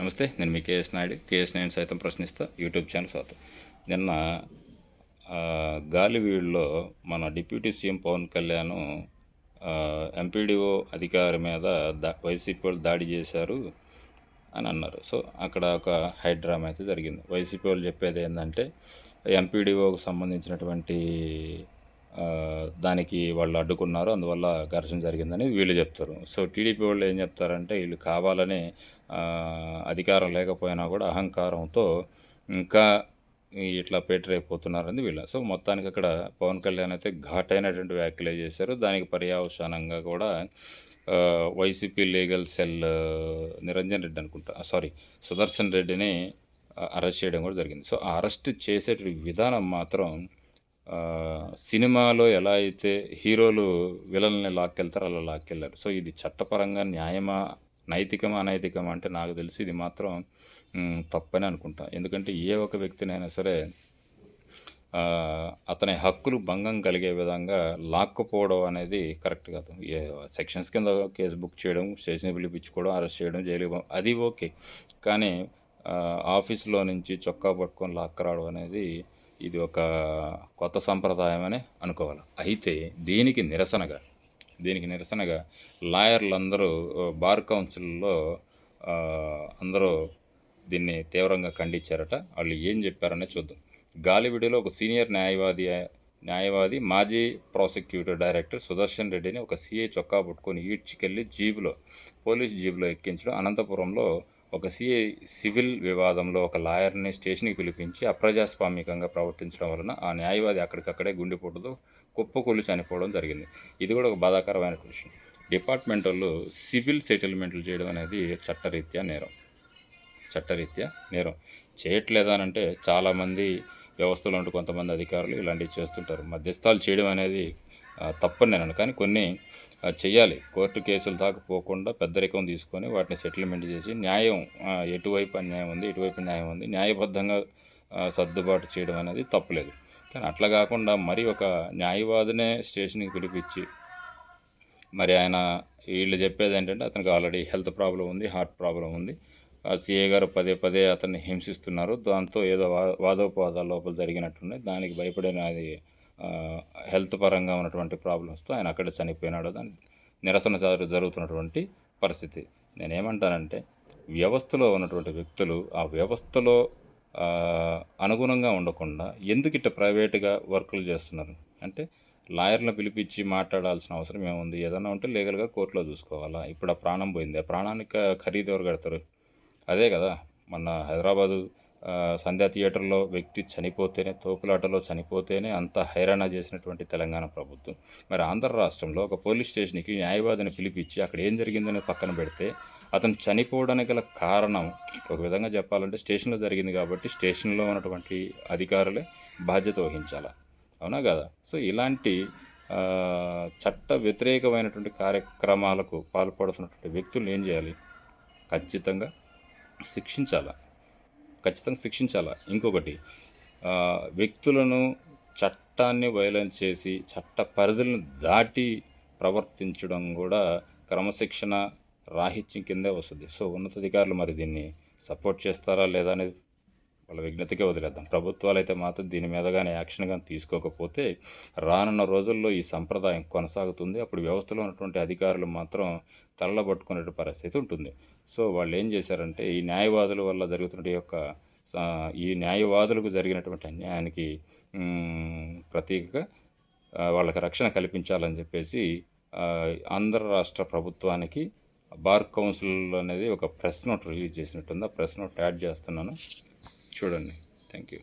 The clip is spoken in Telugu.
నమస్తే నేను మీ కేఎస్ నాయుడు. కేఎస్ నాయుడు సైతం ప్రశ్నిస్తా. యూట్యూబ్ ఛానల్ స్వాగతం నిన్న ఆ, గాలివీడులో మన deputy CM Pawan Kalyan MPDO అధికారి మీద దా వైసీపీ వాళ్ళు దాడి చేశారు అని అన్నారు. సో అక్కడ ఒక హైడ్రామా అయితే జరిగింది. వైసీపీ వాళ్ళు చెప్పేది ఏంటంటే ఎంపీడీఓకి సంబంధించినటువంటి దానికి వాళ్ళు అడ్డుకున్నారు. అందువల్ల ఘర్షణ జరిగిందని వీళ్ళు చెప్తారు. సో టీడీపీ వాళ్ళు ఏం చెప్తారంటే వీళ్ళు కావాలని అధికారం లేకపోయినా కూడా అహంకారంతో ఇంకా ఇట్లా పేటరైపోతున్నారని వీళ్ళ. సో మొత్తానికి అక్కడ పవన్ కళ్యాణ్ అయితే ఘాటైనటువంటి వ్యాఖ్యలే చేశారు. దానికి పర్యావసానంగా కూడా YCP legal cell Niranjan Reddy అనుకుంటా సారీ సుదర్శన్ రెడ్డిని అరెస్ట్ చేయడం కూడా జరిగింది. సో అరెస్ట్ చేసే విధానం మాత్రం సినిమాలో ఎలా అయితే హీరోలు విలన్ని లాక్కెళ్తారో అలా లాక్కెళ్ళారు సో ఇది చట్టపరంగా న్యాయమా నైతికమా అనైతికమా అంటే నాకు తెలిసి ఇది మాత్రం తప్పని అనుకుంటా. ఎందుకంటే ఏ ఒక వ్యక్తినైనా సరే అతని హక్కులు భంగం కలిగే విధంగా లాక్కుపోవడం అనేది కరెక్ట్ కాదు. ఏ సెక్షన్స్ కింద కేసు బుక్ చేయడం స్టేషన్ పిలిపించుకోవడం అరెస్ట్ చేయడం జైలు అది ఓకే. కానీ ఆఫీస్లో నుంచి చొక్కా పట్టుకొని లాక్కరావడం అనేది ఇది ఒక కొత్త సంప్రదాయం అని అనుకోవాలి. అయితే దీనికి నిరసనగా దీనికి నిరసనగా లాయర్లు అందరూ బార్ కౌన్సిల్లో అందరూ దీన్ని తీవ్రంగా ఖండించారట. వాళ్ళు ఏం చెప్పారనే చూద్దాం. గాలివిడిలో ఒక సీనియర్ న్యాయవాది న్యాయవాది మాజీ ప్రాసిక్యూటర్ డైరెక్టర్ సుదర్శన్ రెడ్డిని ఒక సీఏ చొక్కా పట్టుకొని ఈడ్చికెళ్ళి జీబులో పోలీస్ జీబులో ఎక్కించడం అనంతపురంలో ఒక సిఐ సివిల్ వివాదంలో ఒక లాయర్ని స్టేషన్కి పిలిపించి అప్రజాస్వామికంగా ప్రవర్తించడం వలన ఆ న్యాయవాది అక్కడికక్కడే గుండెపోటుతో కుప్పకూలు చనిపోవడం జరిగింది. ఇది కూడా ఒక బాధాకరమైన విషయం. డిపార్ట్మెంట్ వాళ్ళు సివిల్ సెటిల్మెంట్లు చేయడం అనేది చట్టరీత్యా నేరం. చట్టరీత్యా నేరం. చేయట్లేదా అని అంటే చాలామంది వ్యవస్థలు ఉంటూ కొంతమంది అధికారులు ఇలాంటివి చేస్తుంటారు. మధ్యస్థాలు చేయడం అనేది తప్పని నేను అనను. కానీ కొన్ని చేయాలి కోర్టు కేసులు దాకా పోకుండా పెద్దరికం తీసుకొని వాటిని సెటిల్మెంట్ చేసి న్యాయం ఎటువైపు అన్యాయం ఉంది ఎటువైపు న్యాయం ఉంది న్యాయబద్ధంగా సర్దుబాటు చేయడం అనేది తప్పులేదు. కానీ అట్లా కాకుండా మరి ఒక న్యాయవాదినే స్టేషన్కి పిలిపించి మరి ఆయన వీళ్ళు చెప్పేది ఏంటంటే అతనికి ఆల్రెడీ హెల్త్ ప్రాబ్లం ఉంది హార్ట్ ప్రాబ్లం ఉంది. ఆ సిఏ గారు పదే పదే అతన్ని హింసిస్తున్నారు. దాంతో ఏదో వా వాదోపవాదాల లోపల జరిగినట్టున్నాయి. దానికి భయపడిన అది హెల్త్ పరంగా ఉన్నటువంటి ప్రాబ్లమ్స్తో ఆయన అక్కడ చనిపోయినాడు దాని నిరసన జరుగుతున్నటువంటి పరిస్థితి. నేనేమంటానంటే వ్యవస్థలో ఉన్నటువంటి వ్యక్తులు ఆ వ్యవస్థలో అనుగుణంగా ఉండకుండా ఎందుకు ఇట్ట ప్రైవేట్గా వర్కులు చేస్తున్నారు? అంటే లాయర్లను పిలిపించి మాట్లాడాల్సిన అవసరం ఏముంది? ఏదైనా ఉంటే లీగల్గా కోర్టులో చూసుకోవాలా? ఇప్పుడు ఆ ప్రాణం పోయింది. ఆ ప్రాణానికి ఖరీదు ఎవరు కడతారు? అదే కదా. మన హైదరాబాదు సంధ్యా థియేటర్లో వ్యక్తి చనిపోతేనే తోపులాటలో చనిపోతేనే అంత హైరాణ చేసినటువంటి తెలంగాణ ప్రభుత్వం. మరి ఆంధ్ర రాష్ట్రంలో ఒక పోలీస్ స్టేషన్కి న్యాయవాదిని పిలిపించి అక్కడ ఏం జరిగిందని పక్కన పెడితే అతను చనిపోవడానికి గల కారణం ఒక విధంగా చెప్పాలంటే స్టేషన్లో జరిగింది కాబట్టి స్టేషన్లో ఉన్నటువంటి అధికారులే బాధ్యత వహించాలి? అవునా కదా? సో ఇలాంటి చట్ట వ్యతిరేకమైనటువంటి కార్యక్రమాలకు పాల్పడుతున్నటువంటి వ్యక్తులను ఏం చేయాలి? ఖచ్చితంగా శిక్షించాలా? ఖచ్చితంగా శిక్షించాలా. ఇంకొకటి వ్యక్తులను చట్టాన్ని వైలెన్స్ చేసి చట్ట పరిధులను దాటి ప్రవర్తించడం కూడా క్రమశిక్షణ రాహిత్యం కిందే వస్తుంది. సో ఉన్నతాధికారులు మరి దీన్ని సపోర్ట్ చేస్తారా లేదా అనేది వాళ్ళ విఘ్నతకే వదిలేద్దాం. ప్రభుత్వాలు అయితే మాత్రం దీని మీద కానీ యాక్షన్ కానీ తీసుకోకపోతే రానున్న రోజుల్లో ఈ సంప్రదాయం కొనసాగుతుంది. అప్పుడు వ్యవస్థలో ఉన్నటువంటి అధికారులు మాత్రం తలబట్టుకునే పరిస్థితి ఉంటుంది. సో వాళ్ళు ఏం చేశారంటే ఈ న్యాయవాదుల వల్ల జరుగుతున్న యొక్క ఈ న్యాయవాదులకు జరిగినటువంటి అన్యాయానికి ప్రతీకగా వాళ్ళకి రక్షణ కల్పించాలని చెప్పేసి ఆంధ్ర రాష్ట్ర ప్రభుత్వానికి బార్ కౌన్సిల్ అనేది ఒక ప్రెస్ నోట్ రిలీజ్ చేసినట్టుంది. ఆ ప్రెస్ నోట్ యాడ్ చేస్తున్నాను. చూడండి థ్యాంక్ యూ